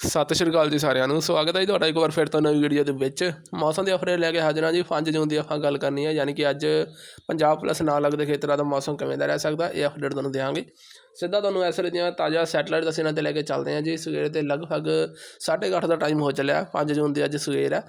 ਸਤਿ ਸ਼੍ਰੀ ਅਕਾਲ ਜੀ ਸਾਰਿਆਂ ਨੂੰ। ਸਵਾਗਤ ਹੈ ਜੀ ਤੁਹਾਡਾ ਇੱਕ ਵਾਰ ਫਿਰ ਤੋਂ ਨਵੀਂ ਵੀਡੀਓ ਦੇ ਵਿੱਚ। ਮੌਸਮ ਦੇ ਅਪਡੇਟ ਲੈ ਕੇ ਹਾਜ਼ਰ ਹਾਂ ਜੀ। 5 ਜੂਨ ਦੀ ਆਪਾਂ ਗੱਲ ਕਰਨੀ ਹੈ, ਯਾਨੀ ਕਿ ਅੱਜ ਪੰਜਾਬ ਪਲੱਸ ਨਾਲ ਲੱਗਦੇ ਖੇਤਰਾਂ ਦਾ ਮੌਸਮ ਕਿਵੇਂ ਦਾ ਰਹਿ ਸਕਦਾ, ਇਹ ਅਪਡੇਟ ਤੁਹਾਨੂੰ ਦੇਵਾਂਗੇ ਸਿੱਧਾ ਤੁਹਾਨੂੰ ਇਸ ਵੇਲੇ ਦੀਆਂ ਤਾਜ਼ਾ ਸੈਟਲਾਈਟ ਦਸੀਨਾਂ ਤੇ ਲੈ ਕੇ ਚੱਲਦੇ ਹਾਂ ਜੀ। ਸਵੇਰ 'ਤੇ ਲਗਭਗ 8:30 ਦਾ ਟਾਈਮ ਹੋ ਚੱਲਿਆ। 5 ਜੂਨ ਦੀ ਅੱਜ ਸਵੇਰ ਹੈ।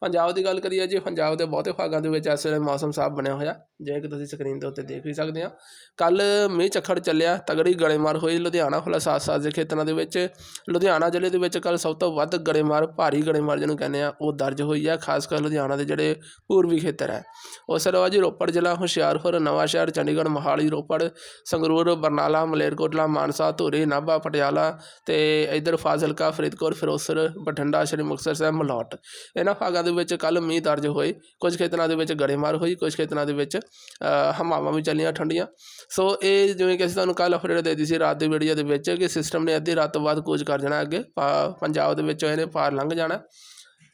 ਪੰਜਾਬ ਦੀ ਗੱਲ ਕਰੀਏ ਜੀ, ਪੰਜਾਬ ਦੇ ਬਹੁਤੇ ਭਾਗਾਂ ਦੇ ਵਿੱਚ ਇਸ ਵੇਲੇ ਮੌਸਮ ਸਾਫ਼ ਬਣਿਆ ਹੋਇਆ। ਜਿਵੇਂ ਕਿ ਤੁਸੀਂ ਸਕਰੀਨ ਦੇ ਉੱਤੇ ਦੇਖ ਵੀ ਸਕਦੇ ਆ ਕੱਲ ਮੀਂਹ ਝੱਖੜ ਚੱਲਿਆ, ਤਗੜੀ ਗੜੇਮਾਰ ਹੋਈ ਲੁਧਿਆਣਾ ਫੁੱਲਾ ਸਾਥ ਦੇ ਖੇਤਰਾਂ ਦੇ ਵਿੱਚ। ਲੁਧਿਆਣਾ ਜ਼ਿਲ੍ਹੇ ਦੇ ਵਿੱਚ ਕੱਲ ਸਭ ਤੋਂ ਵੱਧ ਗੜੇਮਾਰ, ਭਾਰੀ ਗੜੇਮਾਰ ਜਿਹਨੂੰ ਕਹਿੰਦੇ ਆ ਉਹ ਦਰਜ ਹੋਈ ਹੈ। ਖਾਸ ਕਰ ਲੁਧਿਆਣਾ ਦੇ ਜਿਹੜੇ ਪੂਰਬੀ ਖੇਤਰ ਹੈ। ਉਸ ਤੋਂ ਇਲਾਵਾ ਜੀ ਰੋਪੜ ਜ਼ਿਲ੍ਹਾ, ਹੁਸ਼ਿਆਰਪੁਰ ਨਵਾਂ ਸ਼ਹਿਰ ਚੰਡੀਗੜ੍ਹ, ਮੋਹਾਲੀ, ਰੋਪੜ, ਸੰਗਰੂਰ, ਬਰਨਾਲਾ ਮਲੇ ਮਲੇਰਕੋਟਲਾ ਮਾਨਸਾ, ਧੂਰੀ, ਨਾਭਾ, ਪਟਿਆਲਾ ਤੇ ਇਧਰ ਫਾਜ਼ਿਲਕਾ, ਫਰੀਦਕੋਟ, ਫਿਰੋਜ਼ਪੁਰ, ਬਠਿੰਡਾ, ਸ਼੍ਰੀ ਮੁਕਤਸਰ ਸਾਹਿਬ ਮਲੌਟ ਇਹਨਾਂ ਭਾਗਾਂ ਦੇ ਵਿੱਚ ਕੱਲ ਮੀਂਹ ਦਰਜ ਹੋਏ। ਕੁਝ ਖੇਤਰਾਂ ਦੇ ਵਿੱਚ ਗੜੇਮਾਰ ਹੋਈ, ਕੁਝ ਖੇਤਰਾਂ ਦੇ ਵਿੱਚ ਹਵਾਵਾਂ ਵੀ ਚੱਲੀਆਂ ਠੰਡੀਆਂ। ਸੋ ਇਹ ਜਿਵੇਂ ਕਿ ਅਸੀਂ ਤੁਹਾਨੂੰ ਕੱਲ ਅਪਡੇਟ ਦੇ ਦਿੱਤੀ ਸੀ, ਰਾਤ ਦੀ ਵੀਡੀਓ ਦੇ ਵਿੱਚ ਕਿ ਸਿਸਟਮ ਨੇ ਅੱਧੀ ਰਾਤ ਤੋਂ ਬਾਅਦ ਕੂਚ ਕਰ ਜਾਣਾ ਅੱਗੇ। ਪਾ- ਪੰਜਾਬ ਦੇ ਵਿੱਚ ਇਹਨੇ ਪਾਰ ਲੰਘ ਜਾਣਾ।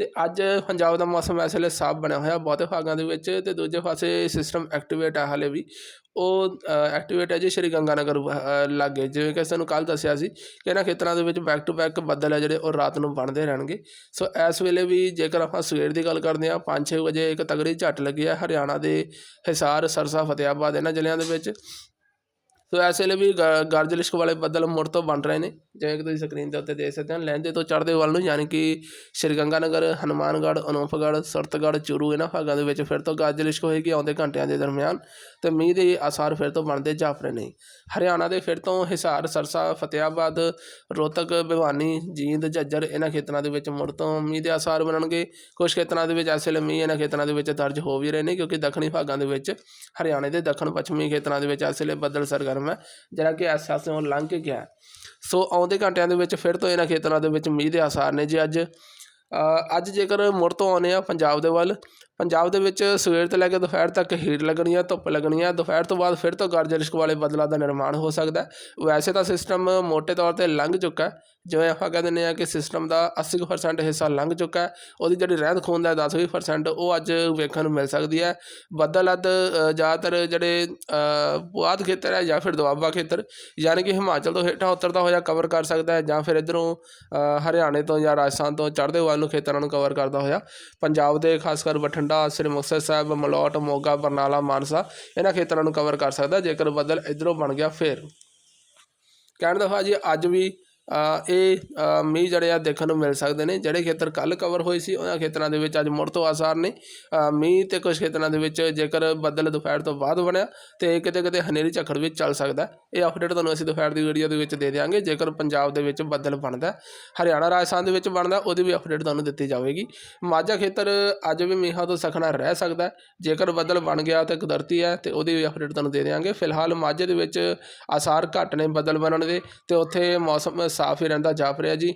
ਤੇ ਅੱਜ ਪੰਜਾਬ ਦਾ ਮੌਸਮ ਇਸ ਵੇਲੇ ਸਾਫ਼ ਬਣਿਆ ਹੋਇਆ ਬਹੁਤੇ ਭਾਗਾਂ ਦੇ ਵਿੱਚ ਤੇ ਦੂਜੇ ਪਾਸੇ ਸਿਸਟਮ ਐਕਟੀਵੇਟ ਹੈ ਹਾਲੇ ਵੀ। ਉਹ ਐਕਟੀਵੇਟ ਹੈ ਜੀ ਸ਼੍ਰੀ ਗੰਗਾਨਗਰ ਅ, ਲਾਗੇ। ਜਿਵੇਂ ਕਿ ਸਾਨੂੰ ਕੱਲ ਦੱਸਿਆ ਸੀ ਕਿ ਇਹਨਾਂ ਖੇਤਰਾਂ ਦੇ ਵਿੱਚ ਬੈਕ ਟੂ ਬੈਕ ਬੱਦਲ ਹੈ ਜਿਹੜੇ ਉਹ ਰਾਤ ਨੂੰ ਬਣਦੇ ਰਹਿਣਗੇ। ਸੋ ਇਸ ਵੇਲੇ ਵੀ ਜੇਕਰ ਆਪਾਂ ਸਵੇਰ ਦੀ ਗੱਲ ਕਰਦੇ ਹਾਂ 5-6 ਵਜੇ ਇੱਕ ਤਗੜੀ ਝੱਟ ਲੱਗੀ ਹੈ ਹਰਿਆਣਾ ਦੇ ਹਿਸਾਰ ਸਰਸਾ ਫਤਿਆਬਾਦ ਇਹਨਾਂ ਜ਼ਿਲ੍ਹਿਆਂ ਦੇ ਵਿੱਚ। ਸੋ ਇਸ ਲਈ ਵੀ ਗ- ਗਰਜ ਲਿਸ਼ਕ ਵਾਲੇ ਬੱਦਲ ਮੁੜ ਤੋਂ ਬਣ ਰਹੇ ਨੇ। ਜਿਵੇਂ ਕਿ ਤੁਸੀਂ ਸਕਰੀਨ ਦੇ ਉੱਤੇ ਦੇਖ ਸਕਦੇ ਹੋ, ਲਹਿੰਦੇ ਤੋਂ ਚੜ੍ਹਦੇ ਵੱਲ ਨੂੰ ਯਾਨੀ ਕਿ ਸ਼੍ਰੀ ਗੰਗਾਨਗਰ, ਹਨੂਮਾਨਗੜ੍ਹ, ਅਨੂਪਗੜ੍ਹ, ਸਰਤਗੜ੍ਹ, ਚੂਰੂ ਇਹਨਾਂ ਭਾਗਾਂ ਦੇ ਵਿੱਚ ਫਿਰ ਤੋਂ ਗਰਜ ਲਿਸ਼ਕ ਹੋਏਗੀ ਆਉਂਦੇ ਘੰਟਿਆਂ ਦੇ ਦਰਮਿਆਨ ਤੇ ਮੀਂਹ ਦੇ ਆਸਾਰ ਫਿਰ ਤੋਂ ਬਣਦੇ ਜਾਫਰੇ ਨੇ। ਹਰਿਆਣਾ ਦੇ ਫਿਰ ਤੋਂ ਹਿਸਾਰ, ਸਰਸਾ ਫਤਿਆਬਾਦ ਰੋਹਤਕ, ਭਿਵਾਨੀ, ਜੀਂਦ, ਝੱਜਰ ਇਹਨਾਂ ਖੇਤਰਾਂ ਦੇ ਵਿੱਚ ਮੁੜ ਤੋਂ ਮੀਂਹ ਦੇ ਆਸਾਰ ਬਣਨਗੇ। ਕੁਝ ਖੇਤਰਾਂ ਦੇ ਵਿੱਚ ਇਸ ਲਈ ਮੀਂਹ ਇਹਨਾਂ ਖੇਤਰਾਂ ਦੇ ਵਿੱਚ ਦਰਜ ਹੋ ਵੀ ਰਹੇ ਨੇ ਕਿਉਂਕਿ ਦੱਖਣੀ ਭਾਗਾਂ ਦੇ ਵਿੱਚ, ਹਰਿਆਣੇ ਦੇ ਦੱਖਣ ਪੱਛਮੀ ਖੇਤਰਾਂ ਦੇ ਵਿੱਚ ਇਸ ਲਈ ਬੱਦਲ ਸਰਗਰਮ ਹੈ ਜਿਹੜਾ ਕਿ ਇਸ ਪਾਸਿਓਂ ਲੰਘ ਕੇ ਗਿਆ। ਸੋ ਆਉਂਦੇ ਘੰਟਿਆਂ ਦੇ ਵਿੱਚ ਫਿਰ ਤੋਂ ਇਹਨਾਂ ਖੇਤਰਾਂ ਦੇ ਵਿੱਚ ਮੀਂਹ ਦੇ ਆਸਾਰ ਨੇ ਜੇ ਅੱਜ। ਅ, ਅੱਜ ਜੇਕਰ ਮੁੜ ਤੋਂ ਆਉਂਦੇ ਆ ਪੰਜਾਬ ਦੇ ਵੱਲ ਪੰਜਾਬ ਦੇ ਵਿੱਚ ਸਵੇਰ ਤੋਂ ਲੈ ਕੇ ਦੁਪਹਿਰ ਤੱਕ ਹੀਟ ਲੱਗਣੀ ਆ ਧੁੱਪ ਲੱਗਣੀ ਆ। ਦੁਪਹਿਰ ਤੋਂ ਬਾਅਦ ਫਿਰ ਤੋਂ ਗਰਜ ਲਿਸ਼ਕ ਵਾਲੇ ਬੱਦਲਾਂ ਦਾ ਨਿਰਮਾਣ ਹੋ ਸਕਦਾ ਵੈਸੇ ਤਾਂ ਸਿਸਟਮ ਮੋٹے ਤੌਰ ਤੇ ਲੰਘ ਚੁੱਕਾ ਜਿਵੇਂ ਆਪਾਂ ਕਹਿ ਦਿੰਦੇ ਆ ਕਿ ਸਿਸਟਮ ਦਾ 80% ਹਿੱਸਾ ਲੰਘ ਚੁੱਕਾ ਉਹਦੀ ਜਿਹੜੀ ਰਹਿੰਦ ਖੂੰਹਦ ਹੈ 10% ਉਹ ਅੱਜ ਵੇਖਣ ਨੂੰ ਮਿਲ ਸਕਦੀ ਹੈ। ਬੱਦਲ ਅੱਧ ਜ਼ਿਆਦਾਤਰ ਜਿਹੜੇ ਅ, ਪੁਆਧ ਖੇਤਰ ਹੈ ਜਾਂ ਫਿਰ ਦੁਆਬਾ ਖੇਤਰ ਯਾਨੀ ਕਿ ਹਿਮਾਚਲ ਤੋਂ ਹੇਠਾਂ ਉਤਰਦਾ ਹੋਇਆ ਕਵਰ ਕਰ ਸਕਦਾ ਹੈ ਜਾਂ ਫਿਰ ਇਧਰੋਂ ਹਰਿਆਣੇ ਤੋਂ ਜਾਂ ਰਾਜਸਥਾਨ ਤੋਂ ਚੜ੍ਹਦੇ ਵੱਲ ਨੂੰ ਖੇਤਰਾਂ ਨੂੰ ਕਵਰ ਕਰਦਾ ਹੋਇਆ। ਪੰਜਾਬ ਦੇ ਖਾਸ ਕਰ ਬਠਿੰਡਾ ਸ੍ਰੀ ਮੁਕਤਸਰ ਸਾਹਿਬ, ਮਲੋਟ, ਮੋਗਾ, ਬਰਨਾਲਾ, ਮਾਨਸਾ, ਇਹਨਾਂ ਖੇਤਰਾਂ ਨੂੰ ਕਵਰ ਕਰ ਸਕਦਾ, ਜੇਕਰ ਬੱਦਲ ਇਧਰੋਂ ਬਣ ਗਿਆ ਫਿਰ। ਕਹਿਣ ਦਾ ਭਾਅ ਅੱਜ ਵੀ ਇਹ ਮੀਂਹ ਜਿਹੜੇ ਆ ਦੇਖਣ ਨੂੰ ਮਿਲ ਸਕਦੇ ਨੇ। ਜਿਹੜੇ ਖੇਤਰ ਕੱਲ੍ਹ ਕਵਰ ਹੋਏ ਸੀ, ਉਹਨਾਂ ਖੇਤਰਾਂ ਦੇ ਵਿੱਚ ਅੱਜ ਮੁੜ ਤੋਂ ਆਸਾਰ ਨੇ। ਮੀਂਹ ਤੇ ਕੁਝ ਖੇਤਰਾਂ ਦੇ ਵਿੱਚ ਜੇਕਰ ਬੱਦਲ ਦੁਪਹਿਰ ਤੋਂ ਬਾਅਦ ਬਣਿਆ, ਤੇ ਕਿਤੇ ਕਿਤੇ ਹਨੇਰੀ ਝੱਖੜ ਵੀ ਚੱਲ ਸਕਦਾ ਇਹ ਅਪਡੇਟ ਤੁਹਾਨੂੰ ਅਸੀਂ ਦੁਪਹਿਰ ਦੀ ਵੀਡੀਓ ਦੇ ਵਿੱਚ ਦੇ ਦਿਆਂਗੇ, ਜੇਕਰ ਪੰਜਾਬ ਦੇ ਵਿੱਚ ਬੱਦਲ ਬਣਦਾ ਹਰਿਆਣਾ, ਰਾਜਸਥਾਨ ਦੇ ਵਿੱਚ ਬਣਦਾ ਉਹਦੀ ਵੀ ਅਪਡੇਟ ਤੁਹਾਨੂੰ ਦਿੱਤੀ ਜਾਵੇਗੀ। ਮਾਝਾ ਖੇਤਰ ਅੱਜ ਵੀ ਮੀਂਹਾਂ ਤੋਂ ਸਖਣਾ ਰਹਿ ਸਕਦਾ ਜੇਕਰ ਬੱਦਲ ਬਣ ਗਿਆ ਤੇ ਕੁਦਰਤੀ ਹੈ, ਤੇ ਉਹਦੀ ਵੀ ਅਪਡੇਟ ਤੁਹਾਨੂੰ ਦੇ ਦਿਆਂਗੇ। ਫਿਲਹਾਲ ਮਾਝੇ ਦੇ ਵਿੱਚ ਆਸਾਰ ਘੱਟ ਨੇ ਬੱਦਲ ਬਣਨ ਦੇ, ਤੇ ਉੱਥੇ ਮੌਸਮ ਸਾਫ਼ ਹੀ ਰਹਿੰਦਾ, ਜਾਪ ਰਿਹਾ ਜੀ।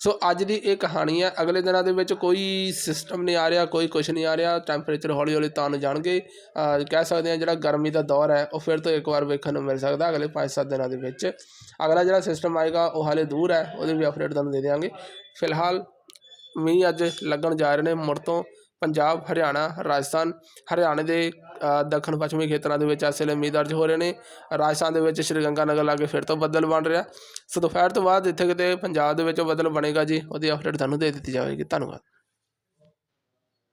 ਸੋ ਅੱਜ ਦੀ ਇਹ ਕਹਾਣੀ ਹੈ ਅਗਲੇ ਦਿਨਾਂ ਦੇ ਵਿੱਚ ਕੋਈ ਸਿਸਟਮ ਨਹੀਂ ਆ ਰਿਹਾ, ਕੋਈ ਕੁਝ ਨਹੀਂ ਆ ਰਿਹਾ ਟੈਂਪਰੇਚਰ ਹੌਲੀ ਹੌਲੀ ਤਾਂ ਨੂੰ ਜਾਣਗੇ ਕਹਿ ਸਕਦੇ ਹਾਂ ਜਿਹੜਾ ਗਰਮੀ ਦਾ ਦੌਰ ਹੈ, ਉਹ ਫਿਰ ਤੋਂ ਇੱਕ ਵਾਰ ਵੇਖਣ ਨੂੰ ਮਿਲ ਸਕਦਾ ਅਗਲੇ 5-7 ਦਿਨਾਂ ਦੇ ਵਿੱਚ। ਅਗਲਾ ਜਿਹੜਾ ਸਿਸਟਮ ਆਏਗਾ, ਉਹ ਹਾਲੇ ਦੂਰ ਹੈ, ਉਹਦੀ ਵੀ ਅਪਡੇਟ ਤੁਹਾਨੂੰ ਦੇ ਦਿਆਂਗੇ। ਫਿਲਹਾਲ ਮੀਂਹ ਅੱਜ ਲੱਗਣ ਜਾ ਰਹੇ ਨੇ, ਮੁੜ ਤੋਂ ਪੰਜਾਬ, ਹਰਿਆਣਾ, ਰਾਜਸਥਾਨ, ਹਰਿਆਣੇ ਦੇ ਦੱਖਣ ਪੱਛਮੀ ਖੇਤਰਾਂ ਦੇ ਵਿੱਚ ਇਸ ਵੇਲੇ ਮੀਂਹ ਦਰਜ ਹੋ ਰਹੇ ਨੇ। ਰਾਜਸਥਾਨ ਦੇ ਵਿੱਚ ਸ਼੍ਰੀ ਗੰਗਾਨਗਰ ਲਾਗੇ ਫਿਰ ਤੋਂ ਬੱਦਲ ਬਣ ਰਿਹਾ। ਸੋ ਦੁਪਹਿਰ ਤੋਂ ਬਾਅਦ ਇੱਥੇ ਕਿਤੇ ਪੰਜਾਬ ਦੇ ਵਿੱਚ ਬੱਦਲ ਬਣੇਗਾ ਜੀ। ਉਹਦੀ ਅਪਡੇਟ ਤੁਹਾਨੂੰ ਦੇ ਦਿੱਤੀ ਜਾਵੇਗੀ। ਧੰਨਵਾਦ।